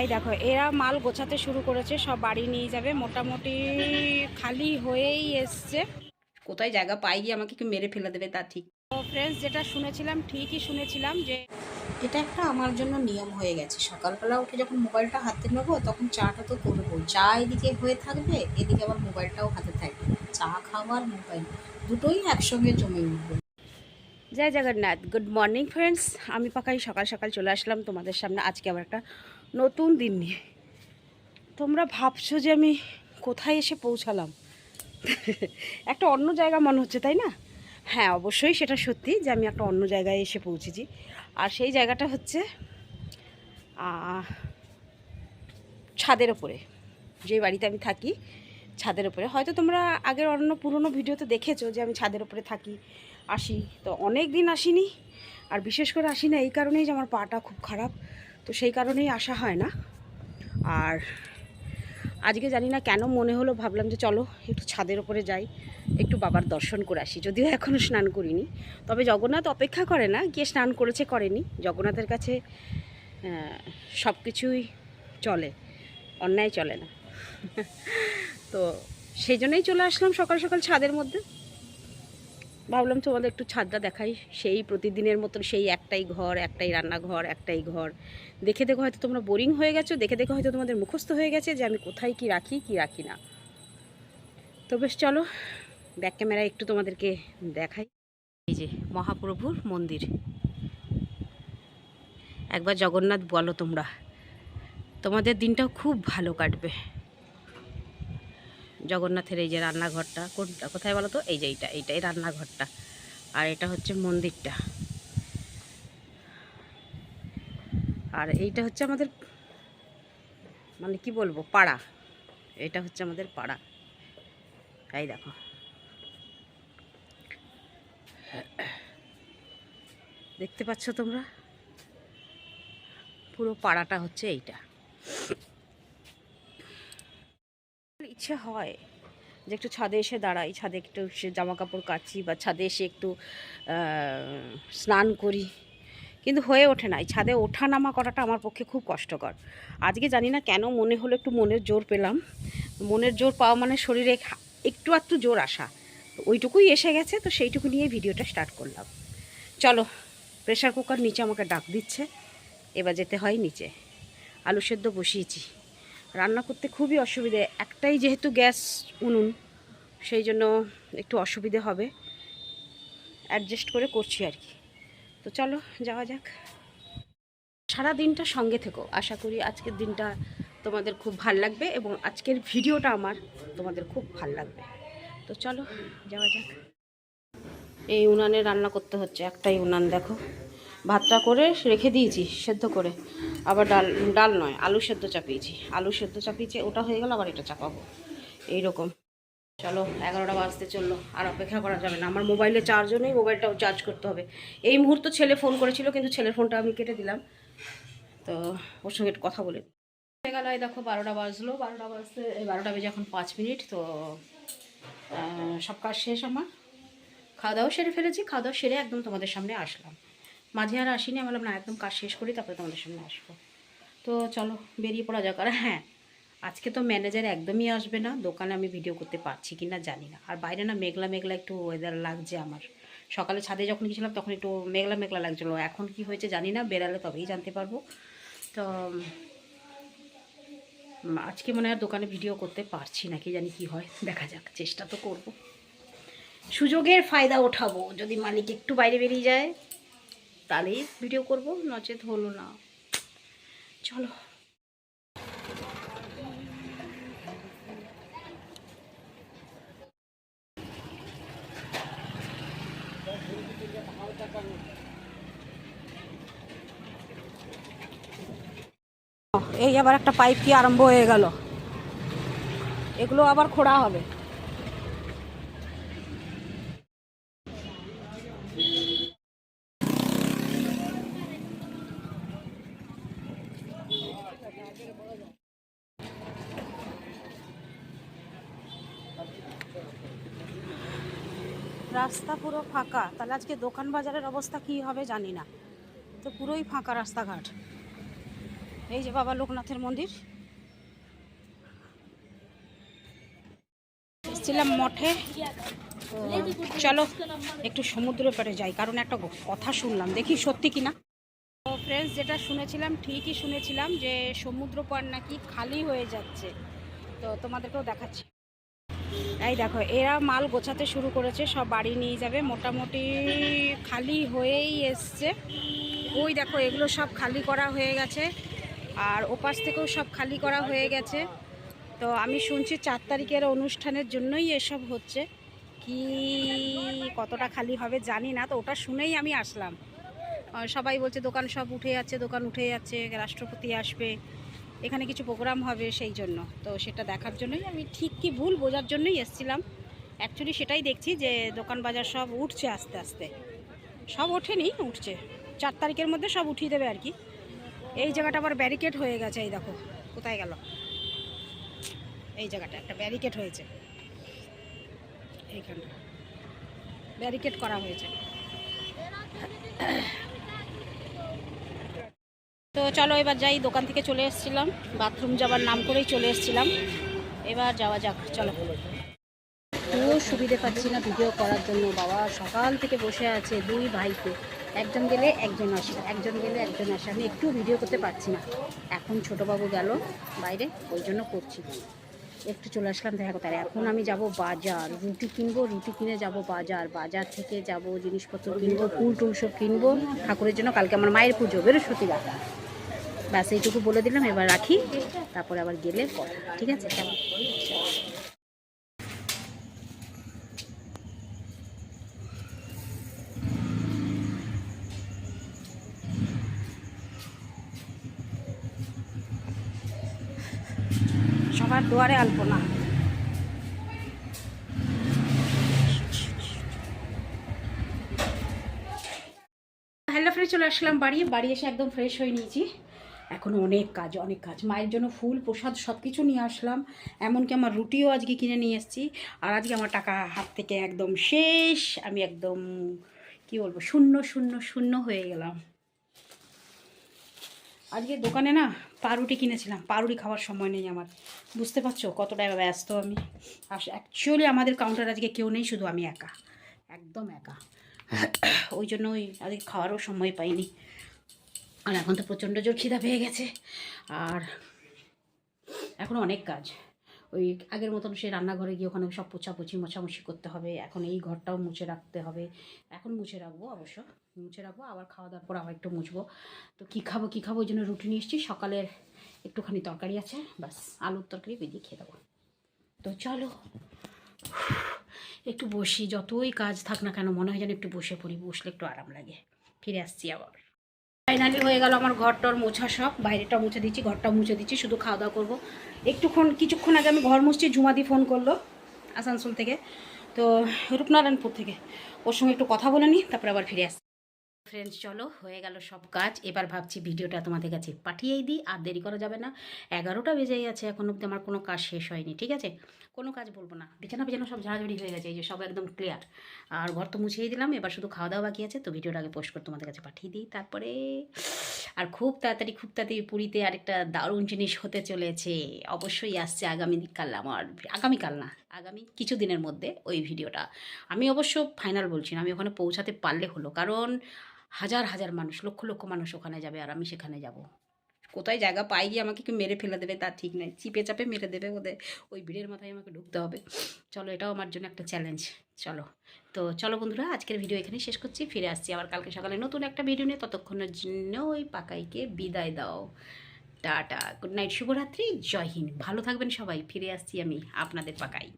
এই দেখো এরা মাল গোছাতে শুরু করেছে সব বাড়ি নিয়ে যাবে মোটামুটি খালি হয়েই এসছে। কোথায় জায়গা পাই গিয়ে আমাকে কি মেরে ফেলে দেবে তা ঠিক। তো ফ্রেন্ডস যেটা শুনেছিলাম ঠিকই শুনেছিলাম যে এটা একটা আমার জন্য নিয়ম হয়ে গেছে। সকালবেলা উঠে যখন মোবাইলটা হাতে নেব তখন চাটা তো করব চা এদিকে হয়ে থাকবে এদিকে আবার মোবাইলটাও হাতে থাকবে। চা খাওয়ার মোবাইল দুটোই একসঙ্গে জমে উঠবে। জয় জগন্নাথ গুড মর্নিং ফ্রেন্ডস আমি পাকাই সকাল সকাল চলে আসলাম তোমাদের সামনে। আজকে আবার একটা নতুন দিন নিয়ে। তোমরা ভাবছ যে আমি কোথায় এসে পৌঁছালাম? একটা অন্য জায়গা মনে হচ্ছে, তাই না? হ্যাঁ অবশ্যই সেটা সত্যি যে আমি একটা অন্য জায়গায় এসে পৌঁছেছি। আর সেই জায়গাটা হচ্ছে ছাদের ওপরে। যে বাড়িতে আমি থাকি, ছাদের ওপরে। হয়তো তোমরা আগের অন্য পুরনো ভিডিওতে দেখেছ যে আমি ছাদের ওপরে থাকি, আসি। তো অনেক দিন আসিনি, আর বিশেষ করে আসি না, এই কারণেই যে আমার পাটা খুব খারাপ। তো সেই কারণেই আসা হয় না। আর আজকে জানি না কেন মনে হলো, ভাবলাম যে চলো একটু ছাদের ওপরে যাই, একটু বাবার দর্শন করে আসি। যদিও এখনও স্নান করিনি। তবে জগন্নাথ অপেক্ষা করে না, গিয়ে স্নান করেছে, করেনি। জগন্নাথের কাছে সব কিছুই চলে, অন্যায় চলে না। তো সেই জন্যই চলে আসলাম সকাল সকাল ছাদের মধ্যে। ভাবলাম তোমাদের একটু ছাদটা দেখাই। সেই প্রতিদিনের মতন সেই একটাই ঘর, একটাই রান্নাঘর, একটাই ঘর। দেখে দেখে হয়তো তোমরা বোরিং হয়ে গেছো, দেখে দেখে হয়তো তোমাদের মুখস্থ হয়ে গেছে যে আমি কোথায় কি রাখি কি রাখি না। তো বেশ, চলো ব্যাক ক্যামেরায় একটু তোমাদেরকে দেখাই। এই যে মহাপ্রভুর মন্দির। একবার জগন্নাথ বলো তোমরা, তোমাদের দিনটাও খুব ভালো কাটবে। জগন্নাথের এই যে রান্নাঘরটা, কোনটা? কোথায় বলো তো এই যে এইটা, এইটাই রান্নাঘরটা। আর এটা হচ্ছে মন্দিরটা। আর এইটা হচ্ছে আমাদের মানে কি বলব, পাড়া। এটা হচ্ছে আমাদের পাড়া। তাই দেখো। দেখতে পাচ্ছ তোমরা? পুরো পাড়াটা হচ্ছে এইটা। ইচ্ছে হয় যে একটু ছাদে এসে দাঁড়াই, ছাদে একটু সে জামা কাপড় কাচি বা ছাদে এসে একটু স্নান করি। কিন্তু হয়ে ওঠে না। এই ছাদে ওঠা নামা করাটা আমার পক্ষে খুব কষ্টকর। আজকে জানি না কেন মনে হলো একটু মনের জোর পেলাম। মনের জোর পাওয়া মানে শরীরে একটু একটু জোর আসা। ওইটুকুই এসে গেছে, তো সেইটুকু নিয়ে ভিডিওটা স্টার্ট করলাম। চলো প্রেশার কুকার নিচে আমাকে ডাক দিচ্ছে। এবার যেতে হয় নিচে। আলু সেদ্ধ বসিয়েছি। রান্না করতে খুবই অসুবিধে। একটাই যেহেতু গ্যাস উনুন, সেই জন্য একটু অসুবিধে হবে। অ্যাডজাস্ট করে করছি আর কি। তো চলো, যাওয়া যাক। সারা দিনটা সঙ্গে থেকো। আশা করি আজকের দিনটা তোমাদের খুব ভালো লাগবে এবং আজকের ভিডিওটা আমার তোমাদের খুব ভালো লাগবে। তো চলো, যাওয়া যাক। এই উনানে রান্না করতে হচ্ছে, একটাই উনান, দেখো। ভাতটা করে রেখে দিয়েছি, সেদ্ধ করে। আবার ডাল ডাল নয়, আলু সেদ্ধ চাপিয়েছি। আলু সেদ্ধ চাপিয়েছি, ওটা হয়ে গেল, আবার এটা চাপাবো। এইরকম। চলো, এগারোটা বাজতে চলল, আর অপেক্ষা করা যাবে না। আমার মোবাইলে চার্জও নেই, মোবাইলটাও চার্জ করতে হবে। এই মুহূর্তে ছেলে ফোন করেছিল, কিন্তু ছেলের ফোনটা আমি কেটে দিলাম। তো, ওর সঙ্গে কথা বলে। হয়ে গেল দেখো, বারোটা বাজলো। বারোটা বাজতে, এই বারোটা বেজে এখন পাঁচ মিনিট, তো সব কাজ শেষ আমার। খাওয়া দাওয়া সেরে ফেলেছি, খাওয়া দাওয়া সেরে একদম তোমাদের সামনে আসলাম। মাঝে আর আসিনি, আমি বললাম, না, একদম কাজ শেষ করি, তারপরে তোমাদের সামনে আসব। তো চলো, বেরিয়ে পড়া যাক। আর হ্যাঁ আজকে তো ম্যানেজার একদমই আসবে না। দোকানে আমি ভিডিও করতে পারছি কি না জানি না। আর বাইরে না মেঘলা মেঘলা একটু ওয়েদার লাগছে আমার। সকালে ছাদে যখন গেছিলাম তখন একটু মেঘলা মেঘলা লাগছিল। এখন কি হয়েছে জানি না বেরালে তবেই জানতে পারব। তো আজকে মনে হয় দোকানে ভিডিও করতে পারছি না, কি জানি কি হয়। দেখা যাক, চেষ্টা তো করব। সুযোগের ফায়দা ওঠাবো, যদি মালিক একটু বাইরে বেরিয়ে যায়। তাহলেই ভিডিও করব, নচেত হলো না। চলো। এই আবার একটা পাইপ কি আরম্ভ হয়ে গেল। এগুলো আবার খোঁড়া হবে। রাস্তা পুরো ফাঁকা। তাহলে আজকে দোকান বাজারের অবস্থা কি হবে জানি না। তো পুরোই ফাঁকা রাস্তাঘাট। এই যে বাবা লোকনাথের মন্দির। এসেছিলাম মঠে। চলো, একটু সমুদ্র পাড়ে যাই, কারণ একটা কথা শুনলাম। দেখি সত্যি কি না তো ফ্রেন্ডস যেটা শুনেছিলাম, ঠিকই শুনেছিলাম যে সমুদ্র পাড় নাকি খালি হয়ে যাচ্ছে। তো তোমাদেরকেও দেখাচ্ছি। এই দেখো, এরা মাল গোছাতে শুরু করেছে, সব বাড়ি নিয়ে যাবে, মোটামুটি খালি হয়েই এসছে। ওই দেখো, এগুলো সব খালি করা হয়ে গেছে, আর ওপাশ থেকেও সব খালি করা হয়ে গেছে। তো আমি শুনছি চার তারিখের অনুষ্ঠানের জন্যই এসব হচ্ছে। কি কতটা খালি হবে জানি না, তো ওটা শুনেই আমি আসলাম। সবাই বলছে, দোকান সব উঠে যাচ্ছে, দোকান উঠে যাচ্ছে, রাষ্ট্রপতি আসবে। এখানে কিছু প্রোগ্রাম হবে সেই জন্য। তো সেটা দেখার জন্যই আমি ঠিক কি ভুল বোঝার জন্যই এসেছিলাম। অ্যাকচুয়ালি সেটাই দেখছি যে দোকান বাজার সব উঠছে আস্তে আস্তে। সব ওঠেনি, উঠছে। চার তারিখের মধ্যে সব উঠিয়ে দেবে আর কি। এই জায়গাটা আবার ব্যারিকেড হয়ে গেছে, এই দেখো, কোথায় গেল? এই জায়গাটা, একটা ব্যারিকেড হয়েছে। এইখানটা। ব্যারিকেড করা হয়েছে। চলো এবার যাই, দোকান থেকে চলে এসেছিলাম। বাথরুম যাবার নাম করেই চলে এসেছিলাম। এবার যাওয়া যাক, চলো। পুরো সুবিধে পাচ্ছি না ভিডিও করার জন্য। বাবা সকাল থেকে বসে আছে দুই ভাইকে। একজন গেলে একজন আসে, একজন গেলে একজন আসে। আমি একটু ভিডিও করতে পারছি না। এখন ছোটোবাবু গেল বাইরে, ওই জন্য করছি। একটু চলে আসলাম, দেখা কথা এখন আমি যাব বাজার। রুটি কিনবো, রুটি কিনে যাব বাজার। বাজার থেকে যাব জিনিসপত্র কিনবো, ফুল টুল সব কিনবো। ঠাকুরের জন্য কালকে আমার মায়ের পুজো, বৃহস্পতিবার। ব্যাস, এইটুকু বলে দিলাম, এবার রাখি। তারপরে আবার গেলে ঠিক আছে? সবার দুয়ারে আলপনা। হ্যালো ফ্রেন্ড চলে আসলাম বাড়ি। বাড়ি এসে একদম ফ্রেশ হয়ে নিয়েছি। এখনও অনেক কাজ অনেক কাজ। মায়ের জন্য ফুল, প্রসাদ সব কিছু নিয়ে আসলাম। এমনকি আমার রুটিও আজকে কিনে নিয়ে এসেছি। আর আজকে আমার টাকা হাত থেকে একদম শেষ। আমি একদম, কি বলব, শূন্য শূন্য শূন্য হয়ে গেলাম। আজকে দোকানে না পাউরুটি কিনেছিলাম। পাউরুটি খাওয়ার সময় নেই আমার। বুঝতে পারছ কতটা ব্যস্ত আমি। আর অ্যাকচুয়ালি আমাদের কাউন্টার আজকে কেউ নেই, শুধু আমি একা। একদম একা। ওই জন্য ওই আজকে খাওয়ারও সময় পাইনি। আর এখন তো প্রচণ্ড জোর খিদা পেয়ে গেছে। আর এখন অনেক কাজ। ওই আগের মতন সে রান্নাঘরে গিয়ে ওখানে সব পোছাপুছি, মোছামুছি করতে হবে। এখন এই ঘরটাও মুছে রাখতে হবে। এখন মুছে রাখব অবশ্য। মুছে রাখব, আবার খাওয়া দাওয়ার পর আবার একটু মুছবো। তো কী খাব কী খাব, ওই জন্য রুটি নিয়ে এসেছি। সকালের একটুখানি তরকারি আছে, ব্যাস, আলুর তরকারি বেরিয়ে খেয়ে দেবো। তো চলো। একটু বসি, যতই কাজ থাক না কেন, মনে হয় যেন একটু বসে পড়ি, বসলে একটু আরাম লাগে। ফিরে আসছি আবার। ফাইনালি হয়ে গেল আমার ঘরটর মোছা সব, বাইরেটা মুছে দিচ্ছি, ঘরটা মুছে দিচ্ছি, শুধু খাওয়া দাওয়া করব। একটুক্ষণ, কিছুক্ষণ আগে আমি ঘর মুছছি, ঝুমাদি ফোন করল আসানসোল থেকে, তো রূপনারায়ণপুর থেকে। ওর সঙ্গে একটু কথা বলে নিই, তারপরে আবার ফিরে আসছি। ফ্রেন্ডস চলো, হয়ে গেল সব কাজ। এবার ভাবছি ভিডিওটা তোমাদের কাছে পাঠিয়েই দিই, আর দেরি করা যাবে না। এগারোটা বেজে গেছে এখন অব্দি আমার কোনো কাজ শেষ হয়নি, ঠিক আছে? কোনো কাজ বলব না। বিছানা বিছানা সব ঝাড়াঝাড়ি হয়ে গেছে, এই যে সব একদম ক্লিয়ার আর ঘর তো মুছেই দিলাম, এবার শুধু খাওয়া দাওয়া বাকি আছে, তো ভিডিওটা আগে পোস্ট করে তোমাদের কাছে পাঠিয়ে দিই। তারপরে, আর খুব তাড়াতাড়ি খুব তাড়াতাড়ি পুরীতে আরেকটা দারুণ জিনিস হতে চলেছে। অবশ্যই আসছে আগামীকাল আমার, আগামীকাল না, আগামী কিছু দিনের মধ্যে ওই ভিডিওটা। আমি অবশ্য ফাইনাল বলছি না, আমি ওখানে পৌঁছাতে পারলে হলো, কারণ হাজার হাজার মানুষ, লক্ষ লক্ষ মানুষ ওখানে যাবে আর আমি সেখানে যাব। কোথায় জায়গা পাই গিয়ে আমাকে কেউ মেরে ফেলে দেবে তা ঠিক নাই। চিপে চাপে মেরে দেবে ওদের। ওই ভিড়ের মাথায় আমাকে ঢুকতে হবে। চলো এটাও আমার জন্য একটা চ্যালেঞ্জ চলো। তো চলো বন্ধুরা, আজকের ভিডিও এখানেই শেষ করছি। ফিরে আসছি আবার কালকে সকালে নতুন একটা ভিডিও নিয়ে। ততক্ষণের জন্য ওই পাকাইকে বিদায় দাও। টাটা। গুড নাইট শুভরাত্রি। জয় হিন্দ। ভালো থাকবেন সবাই। ফিরে আসছি আমি আপনাদের পাকাই।